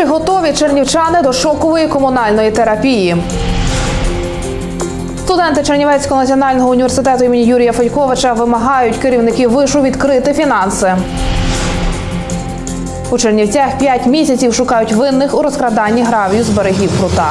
Чи готові чернівчани до шокової комунальної терапії? Студенти Чернівецького національного університету імені Юрія Федьковича вимагають керівників вишу відкрити фінанси. У Чернівцях 5 місяців шукають винних у розкраданні гравію з берегів прута.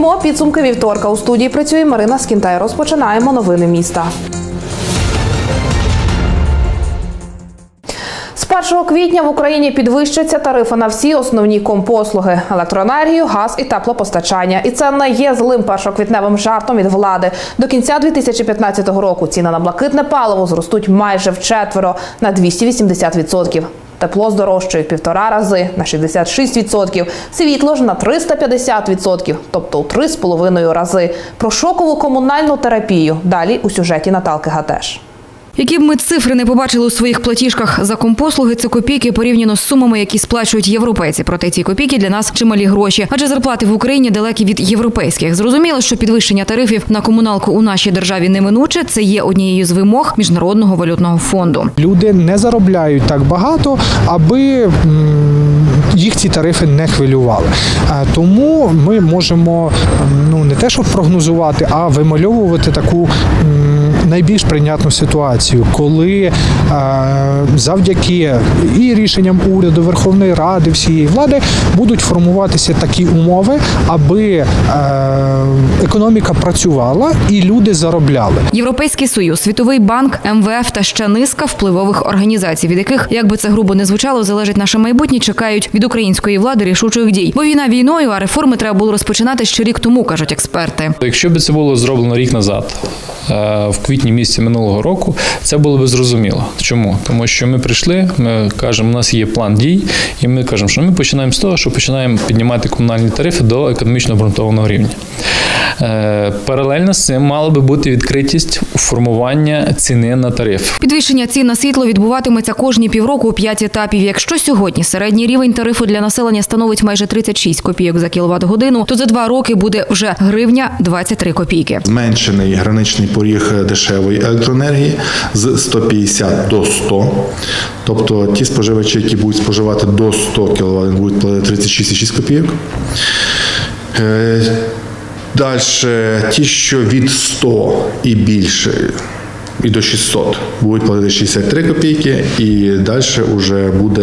Підіб'ємо підсумки вівторка. У студії працює Марина Скінтай. Розпочинаємо новини міста. З 1 квітня в Україні підвищаться тарифи на всі основні компослуги: електроенергію, газ і теплопостачання. І це не є злим першоквітневим жартом від влади. До кінця 2015 року ціни на блакитне паливо зростуть майже вчетверо на 280%. Тепло здорожчає в півтора рази на 66%, світло ж на 350%, тобто у 3,5 рази. Про шокову комунальну терапію далі у сюжеті Наталки Гатеш. Які б ми цифри не побачили у своїх платіжках за компослуги, це копійки порівняно з сумами, які сплачують європейці. Проте ці копійки для нас чималі гроші, адже зарплати в Україні далекі від європейських. Зрозуміло, що підвищення тарифів на комуналку у нашій державі неминуче. Це є однією з вимог міжнародного валютного фонду. Люди не заробляють так багато, аби їх ці тарифи не хвилювали. Тому ми можемо ну не те, щоб прогнозувати, а вимальовувати таку найбільш прийнятну ситуацію, коли е, завдяки і рішенням уряду, Верховної Ради, всієї влади будуть формуватися такі умови, аби е, економіка працювала і люди заробляли. Європейський союз, світовий банк, МВФ та ще низка впливових організацій, від яких, як би це грубо не звучало, залежить наше майбутнє, чекають від української влади рішучих дій. Бо війна війною, а реформи треба було розпочинати ще рік тому, кажуть експерти. Якщо б це було зроблено рік назад, е, в квітні місяці минулого року, це було би зрозуміло. Чому? Тому що ми прийшли, ми кажемо, у нас є план дій, і ми кажемо, що ми починаємо з того, що починаємо піднімати комунальні тарифи до економічно обґрунтованого рівня. Е, Паралельно з цим мала би бути відкритість формування ціни на тариф. Підвищення цін на світло відбуватиметься кожні півроку у п'ять етапів. Якщо сьогодні середній рівень тарифу для населення становить майже 36 копійок за кіловат годину, то за два роки буде вже гривня 23 копійки. зменшений граничний поріг дешевої електроенергії з 150 до 100. Тобто ті споживачі, які будуть споживати до 100 кВт, будуть платити 36,6 копійок. Далі ті, що від 100 і більше. І до 600 будуть платити 63 копійки, і далі вже буде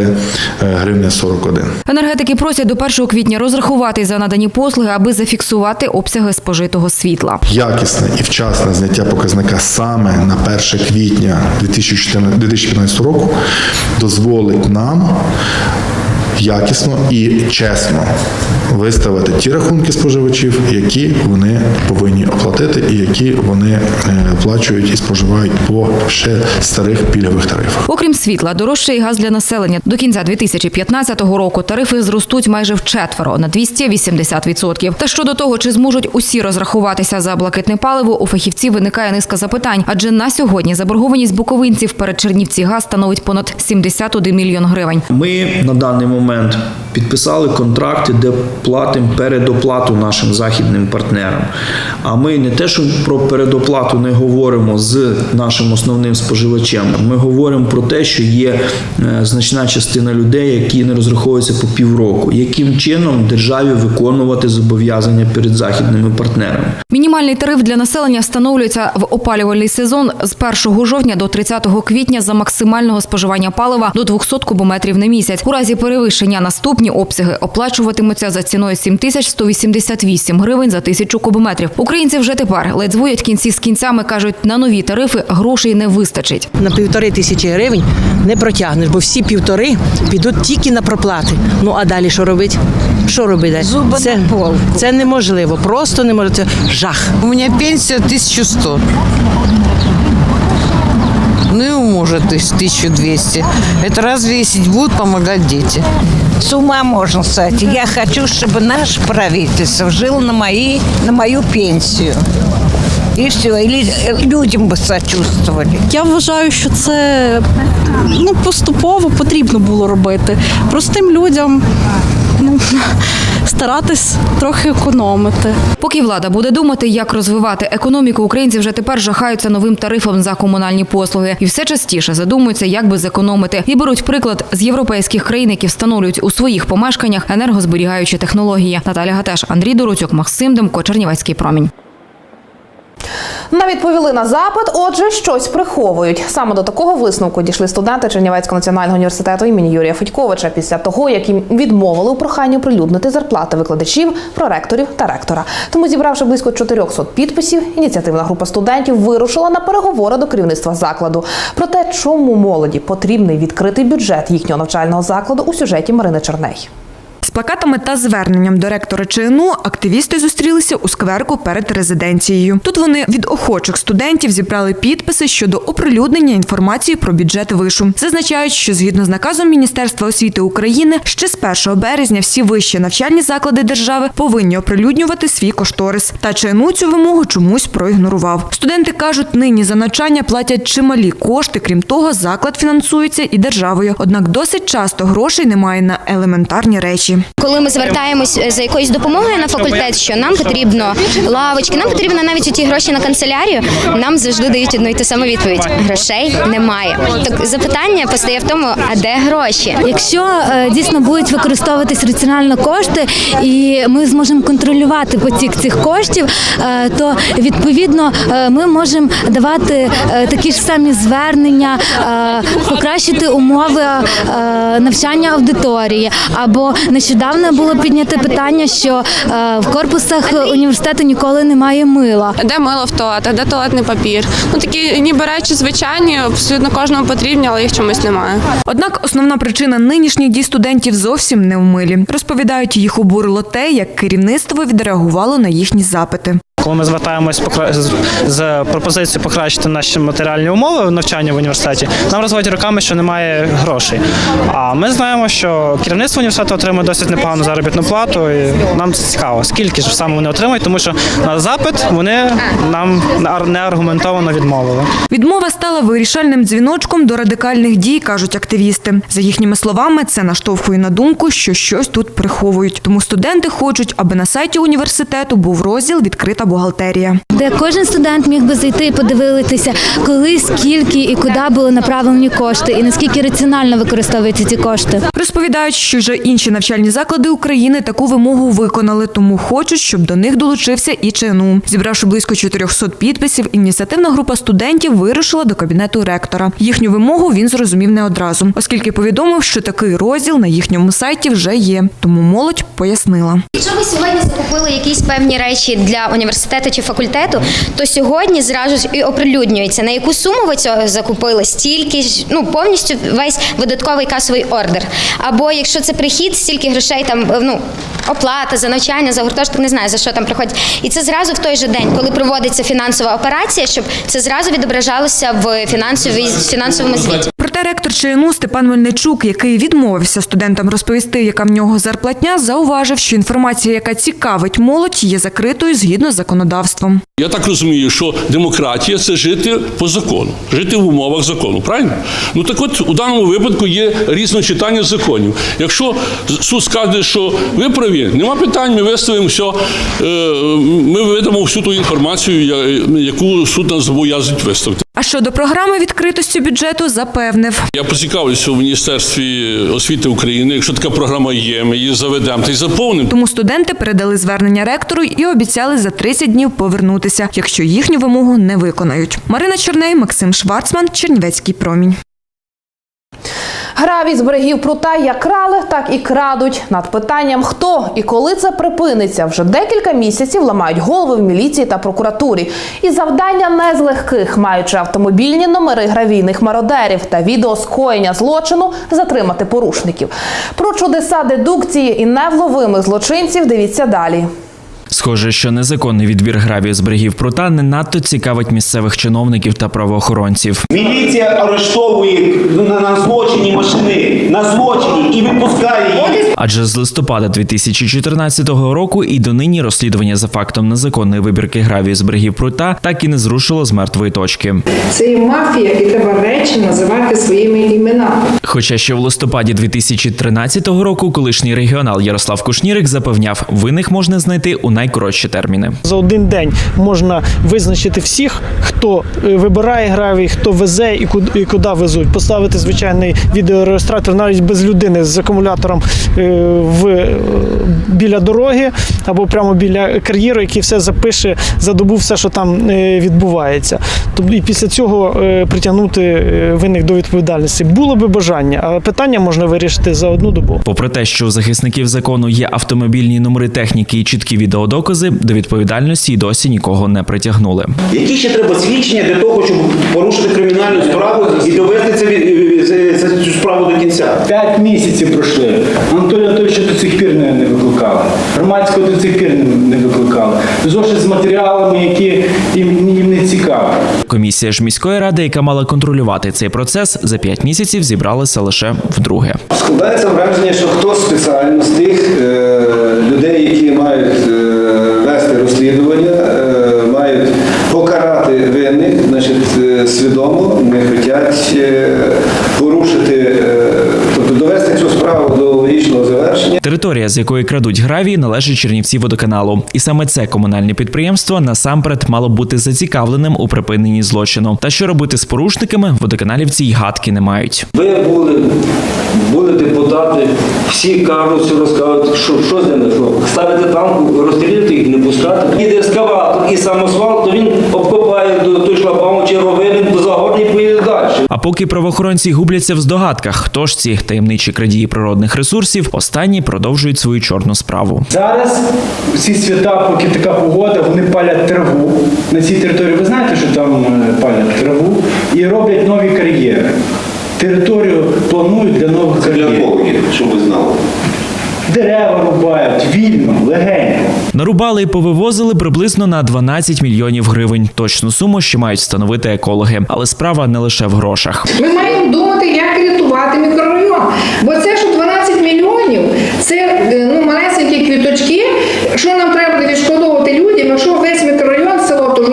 е, гривня 41. Енергетики просять до 1 квітня розрахувати за надані послуги, аби зафіксувати обсяги спожитого світла. Якісне і вчасне зняття показника саме на 1 квітня 2014 2015 року дозволить нам якісно і чесно виставити ті рахунки споживачів, які вони повинні оплатити, і які вони е, оплачують і споживають по ще старих пільгових тарифах. Окрім світла, дорожче і газ для населення. До кінця 2015 року тарифи зростуть майже вчетверо на 280%. Та щодо того, чи зможуть усі розрахуватися за блакитне паливо, у фахівців виникає низка запитань. Адже на сьогодні заборгованість буковинців перед Чернівці газ становить понад 71 мільйон гривень. Ми на даний момент підписали контракти, де платимо передоплату нашим західним партнерам. А ми не те, що про передоплату не говоримо з нашим основним споживачем. Ми говоримо про те, що є е, значна частина людей, які не розраховуються по півроку. Яким чином державі виконувати зобов'язання перед західними партнерами? Мінімальний тариф для населення встановлюється в опалювальний сезон з 1 жовтня до 30 квітня за максимального споживання палива до 200 кубометрів на місяць. У разі перевищення наступні обсяги оплачуватимуться за ціною 7188 гривень за тисячу кубометрів. Українці вже тепер ледь зводять кінці з кінцями. кажуть, на нові тарифи грошей не вистачить. на півтори тисячі гривень не протягнеш, бо всі півтори підуть тільки на проплати. Ну а далі що робити? Що робити? далі? це, це неможливо, просто неможливо. Це жах. У меня пенсия 1100. И у мужа то есть 1200. Это разве если будут помогать дети? С ума можно сойти. Я хочу, чтобы наше правительство жило на, мои, на мою пенсию. И все, или э, людям бы сочувствовали. Я вважаю, що це ну, поступово потрібно було робити. Простим людям старатись трохи економити. Поки влада буде думати, як розвивати економіку, українці вже тепер жахаються новим тарифом за комунальні послуги і все частіше задумуються, як би зекономити. І беруть приклад з європейських країн, які встановлюють у своїх помешканнях енергозберігаючі технології. Наталя Гатеш, Андрій Доруцюк, Максим Демко, Чернівецький промінь. Не відповіли на запит, отже, щось приховують. Саме до такого висновку дійшли студенти Чернівецького національного університету імені Юрія Федьковича після того, як їм відмовили у проханні оприлюднити зарплати викладачів, проректорів та ректора. Тому, зібравши близько 400 підписів, ініціативна група студентів вирушила на переговори до керівництва закладу. Про те, чому молоді потрібний відкритий бюджет їхнього навчального закладу у сюжеті Марини Черней. Плакатами та зверненням до ректора ЧНУ активісти зустрілися у скверку перед резиденцією. Тут вони від охочих студентів зібрали підписи щодо оприлюднення інформації про бюджет вишу. Зазначають, що згідно з наказом Міністерства освіти України ще з 1 березня всі вищі навчальні заклади держави повинні оприлюднювати свій кошторис. Та ЧНУ цю вимогу чомусь проігнорував. Студенти кажуть, нині за навчання платять чималі кошти. Крім того, заклад фінансується і державою. Однак досить часто грошей немає на елементарні речі. Коли ми звертаємось е, за якоюсь допомогою на факультет, що нам потрібно лавочки, нам потрібно навіть ті гроші на канцелярію. Нам завжди дають одну і ту саму відповідь: грошей немає. Так запитання постає в тому, а де гроші? Якщо е, дійсно будуть використовуватись раціонально кошти, і ми зможемо контролювати потік цих коштів, е, то відповідно ми можемо давати такі ж самі звернення, покращити умови навчання аудиторії. Або нещодавно було підняте питання, що е, в корпусах університету ніколи немає мила. Де мило в туалетах, де туалетний папір? Ну такі ніби речі звичайні, абсолютно кожному потрібні, але їх чомусь немає. Однак основна причина нинішніх дій студентів зовсім не в милі. Розповідають, їх обурило те, як керівництво відреагувало на їхні запити. Коли ми звертаємось з пропозицією покращити наші матеріальні умови навчання в університеті, нам розводять руками, що немає грошей. А ми знаємо, що керівництво університету отримує досить непогану заробітну плату, і нам це цікаво. Скільки ж саме вони отримують, тому що на запит вони нам неаргументовано відмовили. Відмова стала вирішальним дзвіночком до радикальних дій, кажуть активісти. За їхніми словами, це наштовхує на думку, що щось тут приховують. Тому студенти хочуть, аби на сайті університету був розділ відкрита бухгалтерія. де кожен студент міг би зайти і подивитися, коли, скільки і куди були направлені кошти, і наскільки раціонально використовуються ці кошти. Розповідають, що вже інші навчальні заклади України таку вимогу виконали, тому хочуть, щоб до них долучився і ЧНУ. Зібравши близько 400 підписів, ініціативна група студентів вирушила до кабінету ректора. Їхню вимогу він зрозумів не одразу, оскільки повідомив, що такий розділ на їхньому сайті вже є. Тому молодь пояснила. Якщо ви сьогодні закупили якісь певні речі для університету чи факультету, то сьогодні зразу ж і оприлюднюється на яку суму ви цього закупили, стільки ж ну повністю весь видатковий касовий ордер. Або якщо це прихід, стільки грошей там ну. Оплата за навчання, за гуртожиток, не знаю за що там приходять. І це зразу в той же день, коли проводиться фінансова операція, щоб це зразу відображалося в фінансовій фінансовому звіті. Проте ректор ЧНУ Степан Мельничук, який відмовився студентам розповісти, яка в нього зарплатня, зауважив, що інформація, яка цікавить молодь, є закритою згідно з законодавством. Я так розумію, що демократія це жити по закону, жити в умовах закону, правильно? Ну так от у даному випадку є різночитання законів. Якщо суд скаже, що ви праві, нема питань, ми виставимо все, е, ми видамо всю ту інформацію, яку суд нас зобов'язують виставити. А щодо програми відкритості бюджету, запевнив. Я поцікавлюся в Міністерстві освіти України. Якщо така програма є, ми її заведемо та й заповнимо. Тому студенти передали звернення ректору і обіцяли за 30 днів повернутися, якщо їхню вимогу не виконають. Марина Черней, Максим Шварцман, Чернівецький промінь. Гравій з берегів прута як крали, так і крадуть. Над питанням, хто і коли це припиниться, вже декілька місяців ламають голови в міліції та прокуратурі. І завдання не з легких, маючи автомобільні номери гравійних мародерів та відео скоєння злочину, затримати порушників. Про чудеса дедукції і невловимих злочинців дивіться далі. Схоже, що незаконний відбір гравію з берегів прута не надто цікавить місцевих чиновників та правоохоронців. Міліція арештовує на, на злочині машини, на злочині і відпускає її. Адже з листопада 2014 року і донині розслідування за фактом незаконної вибірки гравію з берегів прута так і не зрушило з мертвої точки. Це є мафія, і треба речі називати своїми іменами. Хоча ще в листопаді 2013 року колишній регіонал Ярослав Кушнірик запевняв, винних можна знайти у найкоротші терміни. За один день можна визначити всіх, хто е, вибирає гравій, хто везе і куди, і куди везуть. Поставити звичайний відеореєстратор навіть без людини з акумулятором е, в, е, біля дороги або прямо біля кар'єру, який все запише за добу, все, що там відбувається. Тобто і після цього притягнути винних до відповідальності. Було би бажання, але питання можна вирішити за одну добу. Попри те, що у захисників закону є автомобільні номери техніки і чіткі відеодокази, до відповідальності й досі нікого не притягнули. Які ще треба свідчення для того, щоб порушити кримінальну справу і довести це, від- це- це- цю справу до кінця? П'ять місяців пройшли. Анатолія Анатолійовича до цих пір не, викликали. Громадського до цих пір не, викликали. Зошит з матеріалами, які їм, їм не цікаві. Комісія ж міської ради, яка мала контролювати цей процес, за п'ять місяців зібралася лише вдруге. Складається враження, що хтось спеціально з тих е, людей, які мають е, розслідування, е, мають покарати винних, значить, е, свідомо не хочуть е, порушити, тобто довести цю справу. Територія, з якої крадуть гравій, належить Чернівці водоканалу, і саме це комунальне підприємство насамперед мало бути зацікавленим у припиненні злочину. Та що робити з порушниками, водоканалівці й гадки не мають. Ви були, були депутати, всі кажуть, розказують, що, що з ними, що ставити танку, розстріляти їх, не пускати. Іде ескаватор і самосвал, то він обкопає до той шлагбаум чи ровини до загорні поїде далі. А поки правоохоронці губляться в здогадках, хто ж ці таємничі крадії природних ресурсів, останні продовжують свою чорну справу. Зараз ці свята, поки така погода, вони палять траву на цій території. Ви знаєте, що там е, палять траву і роблять нові кар'єри. Територію планують для нових кар'єрів. щоб ви знали. Дерева рубають вільно, легенько. Нарубали і повивозили приблизно на 12 мільйонів гривень. Точну суму ще мають встановити екологи, але справа не лише в грошах. Ми маємо думати, як рятувати мікрорайон. Бо це що 12 мільйонів, це е, ну, малесенькі квіточки. Що нам треба відшкодовувати людям, якщо весь мікрорайон село воду?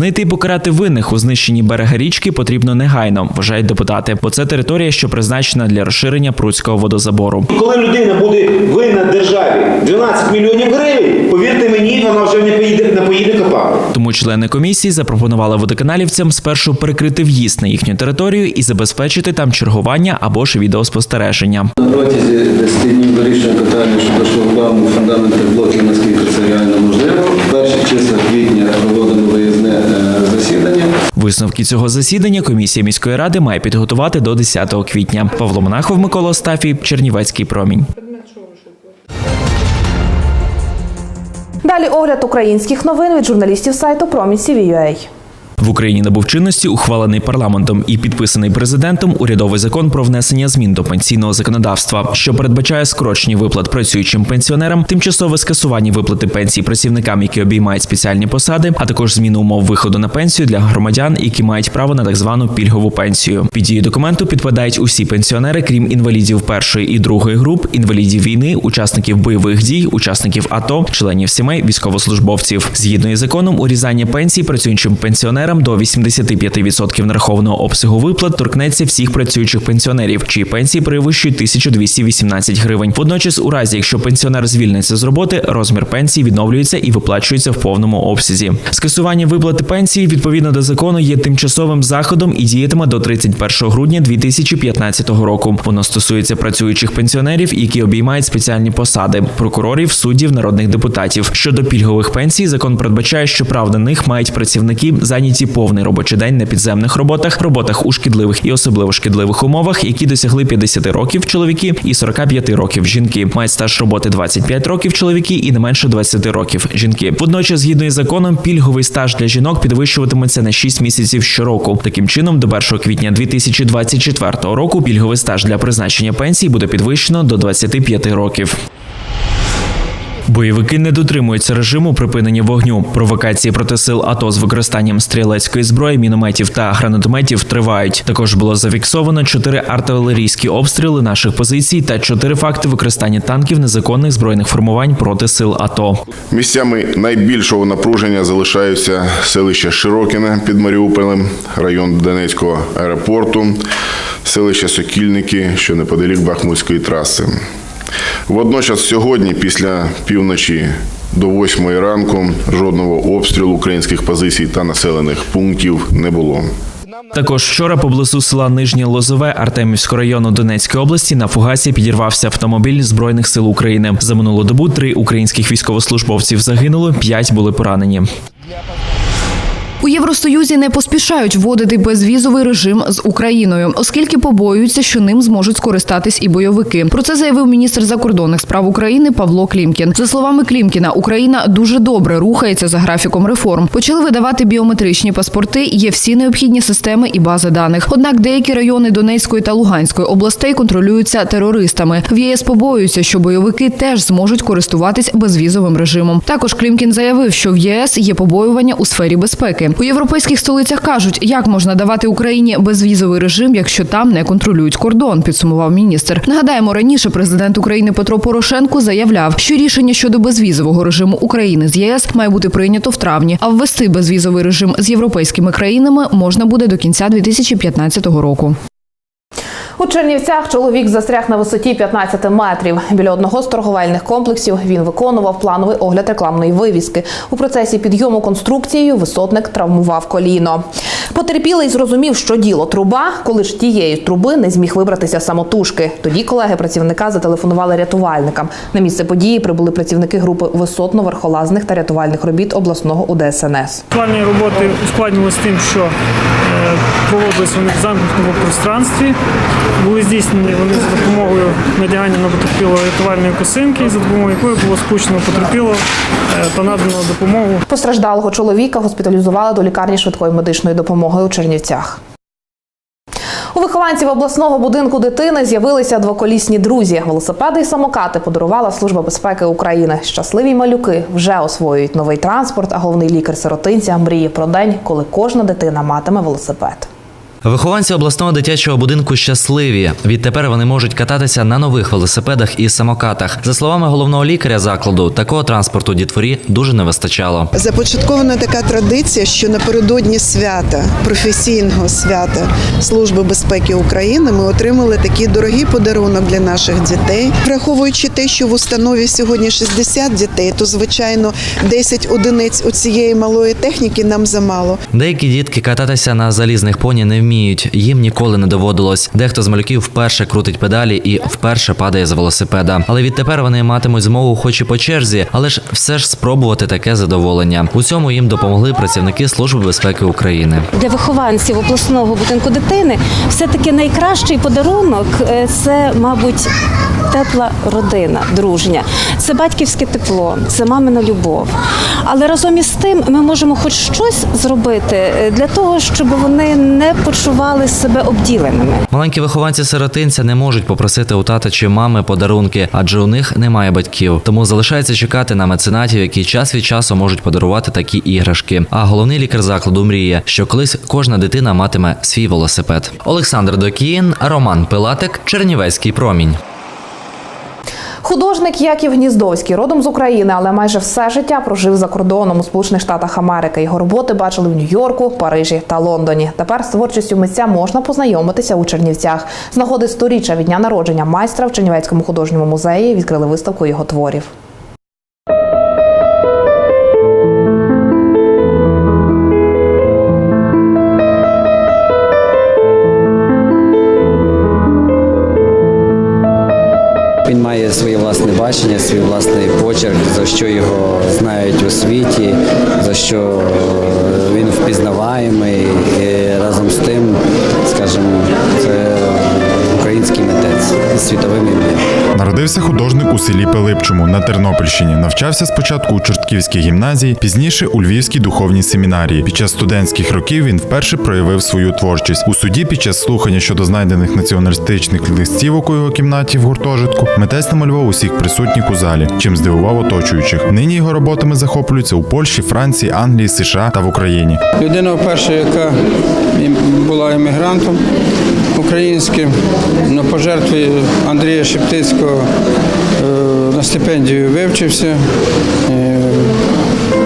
Знайти і покарати винних у знищенні берега річки потрібно негайно, вважають депутати, бо це територія, що призначена для розширення пруцького водозабору. Коли людина буде винна державі 12 мільйонів гривень, повірте мені, вона вже не поїде, не поїде копати. Тому члени комісії запропонували водоканалівцям спершу перекрити в'їзд на їхню територію і забезпечити там чергування або ж відеоспостереження. На протязі 10 днів вирішуємо питання щодо шлагбауму фундаментних блоків, наскільки це реально можливо. Перші числа квітня проводимо виїзне е, засідання. Висновки цього засідання комісія міської ради має підготувати до 10 квітня. Павло Монахов, Микола Остафій, Чернівецький промінь. Далі огляд українських новин від журналістів сайту Промінь.CVUA. В Україні набув чинності ухвалений парламентом і підписаний президентом урядовий закон про внесення змін до пенсійного законодавства, що передбачає скорочення виплат працюючим пенсіонерам, тимчасове скасування виплати пенсій працівникам, які обіймають спеціальні посади, а також зміну умов виходу на пенсію для громадян, які мають право на так звану пільгову пенсію. Під дію документу підпадають усі пенсіонери, крім інвалідів першої і другої груп, інвалідів війни, учасників бойових дій, учасників АТО, членів сімей, військовослужбовців. Згідно із законом, урізання пенсій працюючим пенсіонерам до 85% нарахованого обсягу виплат торкнеться всіх працюючих пенсіонерів, чиї пенсії перевищують 1218 гривень. Водночас, у разі якщо пенсіонер звільниться з роботи, розмір пенсії відновлюється і виплачується в повному обсязі. Скасування виплати пенсії відповідно до закону є тимчасовим заходом і діятиме до 31 грудня 2015 року. Воно стосується працюючих пенсіонерів, які обіймають спеціальні посади прокурорів, суддів, народних депутатів. Щодо пільгових пенсій, закон передбачає, що прав на них мають працівники, зайняті повний робочий день на підземних роботах, роботах у шкідливих і особливо шкідливих умовах, які досягли 50 років чоловіки і 45 років жінки. Мають стаж роботи 25 років чоловіки і не менше 20 років жінки. Водночас, згідно із законом, пільговий стаж для жінок підвищуватиметься на 6 місяців щороку. Таким чином, до 1 квітня 2024 року пільговий стаж для призначення пенсії буде підвищено до 25 років. Бойовики не дотримуються режиму припинення вогню. Провокації проти сил АТО з використанням стрілецької зброї, мінометів та гранатометів тривають. Також було зафіксовано чотири артилерійські обстріли наших позицій та чотири факти використання танків незаконних збройних формувань проти сил АТО. Місцями найбільшого напруження залишаються селище Широкіне під Маріуполем, район Донецького аеропорту, селище Сокільники, що неподалік Бахмутської траси. Водночас сьогодні, після півночі до восьмої ранку, жодного обстрілу українських позицій та населених пунктів не було. Також вчора поблизу села Нижнє Лозове Артемівського району Донецької області на фугасі підірвався автомобіль збройних сил України. За минулу добу три українських військовослужбовців загинуло, п'ять були поранені. У Євросоюзі не поспішають вводити безвізовий режим з Україною, оскільки побоюються, що ним зможуть скористатись і бойовики. Про це заявив міністр закордонних справ України Павло Клімкін. За словами Клімкіна, Україна дуже добре рухається за графіком реформ. Почали видавати біометричні паспорти. Є всі необхідні системи і бази даних. Однак деякі райони Донецької та Луганської областей контролюються терористами. В ЄС побоюються, що бойовики теж зможуть користуватись безвізовим режимом. Також Клімкін заявив, що в ЄС є побоювання у сфері безпеки. У європейських столицях кажуть, як можна давати Україні безвізовий режим, якщо там не контролюють кордон. Підсумував міністр. Нагадаємо, раніше президент України Петро Порошенко заявляв, що рішення щодо безвізового режиму України з ЄС має бути прийнято в травні, а ввести безвізовий режим з європейськими країнами можна буде до кінця 2015 року. У Чернівцях чоловік застряг на висоті 15 метрів. Біля одного з торговельних комплексів він виконував плановий огляд рекламної вивіски. У процесі підйому конструкцією висотник травмував коліно. Потерпілий зрозумів, що діло труба, коли ж тієї труби не зміг вибратися самотужки. Тоді колеги працівника зателефонували рятувальникам. На місце події прибули працівники групи висотно-верхолазних та рятувальних робіт обласного УДСНС. Плані роботи ускладнювалися тим, що е, проводились вони в замкнутому пространстві. Були здійснені вони за допомогою надягання на потерпілого рятувальної косинки, за допомогою якої було спущено потерпіло е, та надано допомогу. Постраждалого чоловіка госпіталізували до лікарні швидкої медичної допомоги у Чернівцях. У вихованців обласного будинку дитини з'явилися двоколісні друзі. Велосипеди і самокати подарувала Служба безпеки України. Щасливі малюки вже освоюють новий транспорт, а головний лікар сиротинця мріє про день, коли кожна дитина матиме велосипед. Вихованці обласного дитячого будинку щасливі. Відтепер вони можуть кататися на нових велосипедах і самокатах. За словами головного лікаря закладу, такого транспорту дітворі дуже не вистачало. Започаткована така традиція, що напередодні свята, професійного свята Служби безпеки України, ми отримали такий дорогий подарунок для наших дітей. Враховуючи те, що в установі сьогодні 60 дітей, то звичайно 10 одиниць у цієї малої техніки нам замало. Деякі дітки кататися на залізних поні не вміють. Їм ніколи не доводилось. Дехто з малюків вперше крутить педалі і вперше падає з велосипеда. Але відтепер вони матимуть змогу, хоч і по черзі, але ж все ж спробувати таке задоволення. У цьому їм допомогли працівники Служби безпеки України. для вихованців обласного будинку дитини все-таки найкращий подарунок е, це, мабуть, тепла родина, дружня. Це батьківське тепло, це мамина любов. Але разом із тим ми можемо хоч щось зробити е, для того, щоб вони не почували себе обділеними. Маленькі вихованці сиротинця не можуть попросити у тата чи мами подарунки, адже у них немає батьків. Тому залишається чекати на меценатів, які час від часу можуть подарувати такі іграшки. А головний лікар закладу мріє, що колись кожна дитина матиме свій велосипед. Олександр Докіїн, Роман Пилатик, Чернівецький промінь. Художник Яків Гніздовський, родом з України, але майже все життя прожив за кордоном у Сполучених Штатах Америки. Його роботи бачили в Нью-Йорку, Парижі та Лондоні. Тепер з творчістю митця можна познайомитися у Чернівцях. З нагоди сторіччя від дня народження майстра в Чернівецькому художньому музеї відкрили виставку його творів. Бачення, свій власний почерк, за що його знають у світі, за що він впізнаваємий. І разом з тим, скажімо, це український митець із світовим ім'ям. Народився художник у селі Пилипчому на Тернопільщині. Навчався спочатку у Чортківській гімназії, пізніше у Львівській духовній семінарії. Під час студентських років він вперше проявив свою творчість. У суді під час слухання щодо знайдених націоналістичних листівок у його кімнаті в гуртожитку митець намалював усіх присутніх у залі, чим здивував оточуючих. Нині його роботами захоплюються у Польщі, Франції, Англії, США та в Україні. Людина перша, яка була емігрантом українським, на пожертві Андрія Шептицького на стипендію вивчився, е,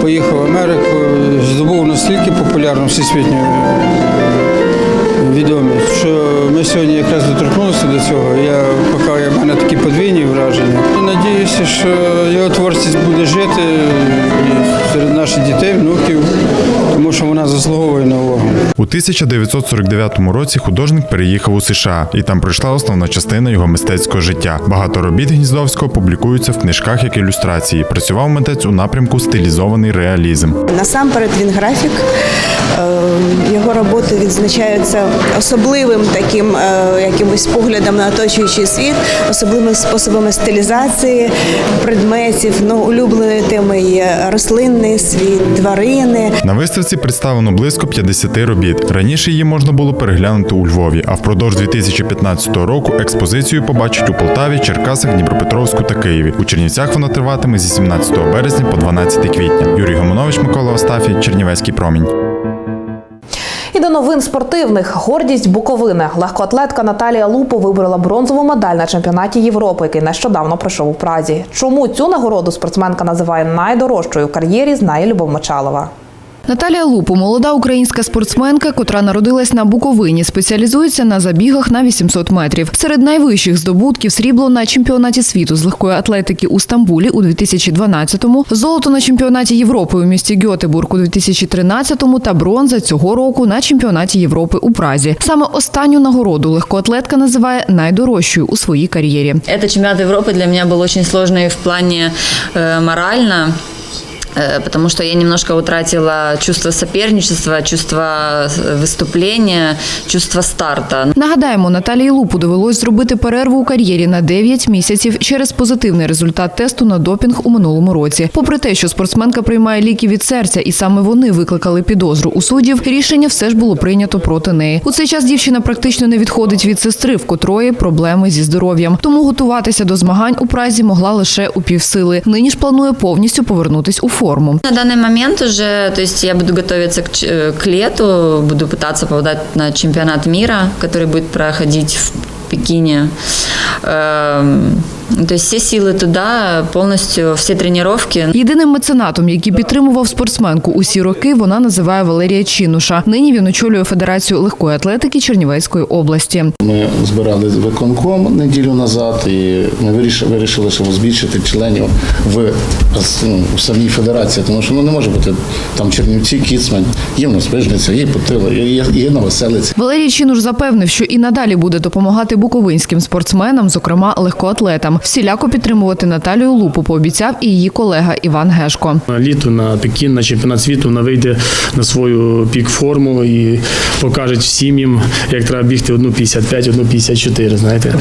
поїхав в Америку, здобув настільки популярну всесвітню відомість, що ми сьогодні якраз доторкнулися до цього. Я поки в мене такі подвійні враження. І надіюся, що його творчість буде жити серед наших дітей, внуків, що вона заслуговує на увагу. У 1949 році художник переїхав у США, і там пройшла основна частина його мистецького життя. Багато робіт Гніздовського публікуються в книжках як ілюстрації. Працював митець у напрямку стилізований реалізм. Насамперед він графік. Е, Його роботи відзначаються особливим таким е, якимось поглядом на оточуючий світ, особливими способами стилізації предметів. Ну, улюбленою темою є рослинний світ, тварини. На виставці представлено близько 50 робіт. Раніше її можна було переглянути у Львові, а впродовж 2015 року експозицію побачать у Полтаві, Черкасах, Дніпропетровську та Києві. У Чернівцях вона триватиме зі 17 березня по 12 квітня. Юрій Гомонович, Микола Остафій, Чернівецький промінь. І до новин спортивних гордість Буковини. Легкоатлетка Наталія Лупо виборола бронзову медаль на чемпіонаті Європи, який нещодавно пройшов у Празі. Чому цю нагороду спортсменка називає найдорожчою в кар'єрі, знає Любов Мочалова. Наталія Лупу, молода українська спортсменка, котра народилась на Буковині, спеціалізується на забігах на 800 метрів. Серед найвищих здобутків срібло на чемпіонаті світу з легкої атлетики у Стамбулі у 2012-му, золото на чемпіонаті Європи у місті Гьотебург у 2013-му та бронза цього року на чемпіонаті Європи у Празі. Саме останню нагороду легкоатлетка називає найдорожчою у своїй кар'єрі. Этот чемпионат Европы для меня был очень сложный в плане э, морально, э, потому что я немножко утратила чувство соперничества, чувство э, выступления, чувство старта. Нагадаємо, Наталії Лупу довелось зробити перерву у кар'єрі на 9 місяців через позитивний результат тесту на допінг у минулому році. Попри те, що спортсменка приймає ліки від серця, і саме вони викликали підозру у суддів, рішення все ж було прийнято проти неї. У цей час дівчина практично не відходить від сестри, в котрої проблеми зі здоров'ям. Тому готуватися до змагань у празі могла лише у півсили. Нині ж планує повністю повернутись у форму На данный момент уже, то есть я буду готовиться к, ч- э, к лету, буду пытаться попадать на чемпионат мира, который будет проходить в Пекине. То есть все силы туда, полностью все тренировки. Єдиним меценатом, який підтримував спортсменку усі роки, вона називає Валерія Чинуша. Нині він очолює Федерацію легкої атлетики Чернівецької області. Ми збирали виконком неділю назад, і ми вирішили, вирішили що збільшити членів в, ну, в самій федерації, тому що ну, не може бути там Чернівці, Кіцмань, є в нас Вижниця, є Путила, є, є, є Новоселиця. Валерій Чинуш запевнив, що і надалі буде допомагати буковинським спортсменам, зокрема легкоатлетам. Всіляко підтримувати Наталію Лупу пообіцяв і її колега Іван Гешко. На літо на Пекін, на чемпіонат світу вона вийде на свою пік форму і покаже всім їм, як треба бігти одну 55, одну 54, знаєте.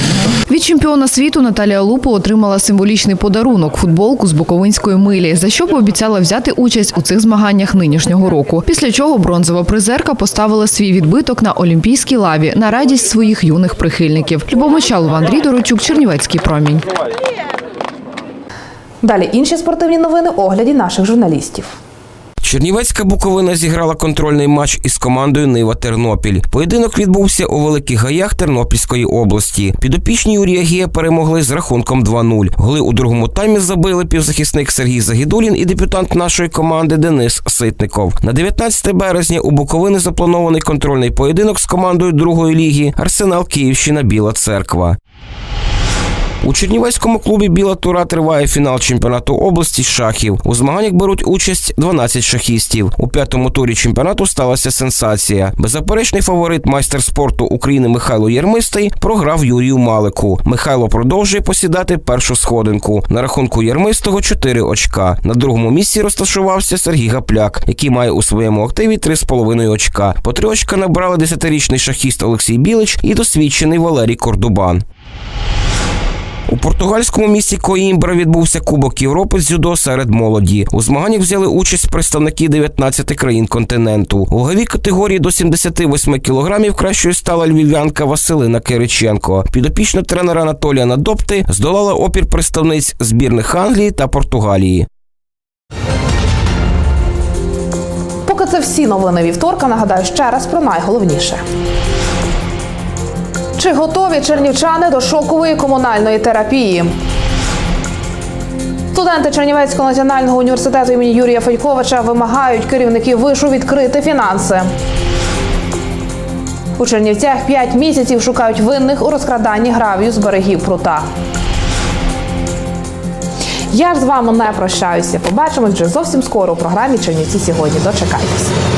Від чемпіона світу Наталія Лупу отримала символічний подарунок футболку з Буковинської милі, за що пообіцяла взяти участь у цих змаганнях нинішнього року. Після чого бронзова призерка поставила свій відбиток на олімпійській лаві на радість своїх юних прихильників. Любов Мочалова, Андрій Дорочук, Чернівецький промінь. Далі інші спортивні новини огляді наших журналістів. Чернівецька Буковина зіграла контрольний матч із командою Нива Тернопіль. Поєдинок відбувся у Великих Гаях Тернопільської області. Підопічні Юрія Гія перемогли з рахунком 2-0. Голи у другому таймі забили півзахисник Сергій Загідулін і дебютант нашої команди Денис Ситников. На 19 березня у Буковини запланований контрольний поєдинок з командою другої ліги Арсенал Київщина Біла Церква. У Чернівецькому клубі Біла Тура триває фінал чемпіонату області шахів. У змаганнях беруть участь 12 шахістів. У п'ятому турі чемпіонату сталася сенсація. Беззаперечний фаворит майстер спорту України Михайло Єрмистий програв Юрію Малику. Михайло продовжує посідати першу сходинку. На рахунку Єрмистого 4 очка. На другому місці розташувався Сергій Гапляк, який має у своєму активі 3,5 очка. По три очка набрали 10-річний шахіст Олексій Білич і досвідчений Валерій Кордубан. У португальському місті Коімбра відбувся Кубок Європи з дзюдо серед молоді. У змаганнях взяли участь представники 19 країн континенту. У ваговій категорії до 78 кілограмів кращою стала львів'янка Василина Кириченко. Підопічна тренера Анатолія Надопти здолала опір представниць збірних Англії та Португалії. Поки це всі новини вівторка, нагадаю ще раз про найголовніше. Чи готові чернівчани до шокової комунальної терапії? Студенти Чернівецького національного університету імені Юрія Федьковича вимагають керівників вишу відкрити фінанси. У Чернівцях 5 місяців шукають винних у розкраданні гравію з берегів прута. Я ж з вами не прощаюся. Побачимось вже зовсім скоро у програмі Чернівці сьогодні. Дочекайтесь.